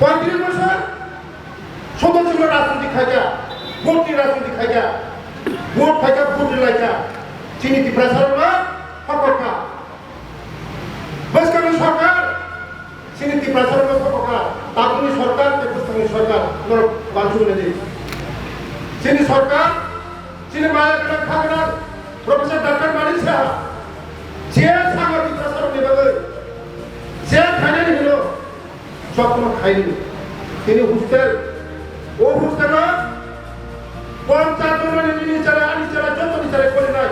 পঁয়ত্রিশ বছর? শুধু ছিল রাজনীতি খাইকা ভোটটি রাজনীতি খাইকা ভোট খাইকা ভোট লাইকা চিনিতি প্রেসার না হকা বেসকানি সরকার? চিনিতি প্রেসার না হকা তাকুনি সরকার তেকুস্তানি সরকার নর বাঞ্চুনে দিই চিনি সরকার চিনি মায়া কেন খাগনার প্রফেসর ডক্টর মানিক সাহা, যে সাংবাদিক প্রসারণ হল সব কোনো খাইনি। তিনি হুস্তের ও হুস্তের পঞ্চায়েত নিচারে আনিচারে যত নিচারে করে নাই।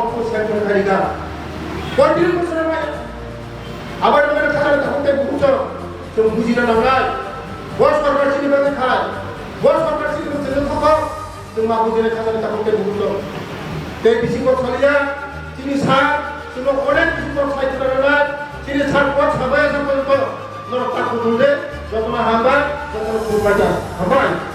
অক্ষ সেন্টার খারিকা কন্টিনিউ বছর নাই আবার মানে খাতারে থাকতে বুঝছ তুমি বুঝি না নাই। বস সরকার চিনি বেঁধে খায়। বস সরকার চিনি বেঁধে থাকো তুমি মা বুঝিলে খাতারে থাকতে বুঝছ তে বেশি কর চালিয়া চিনি সার তুমি অনেক কিছু কর student, dua puluh hamba, saya terus pelajar. Hamba.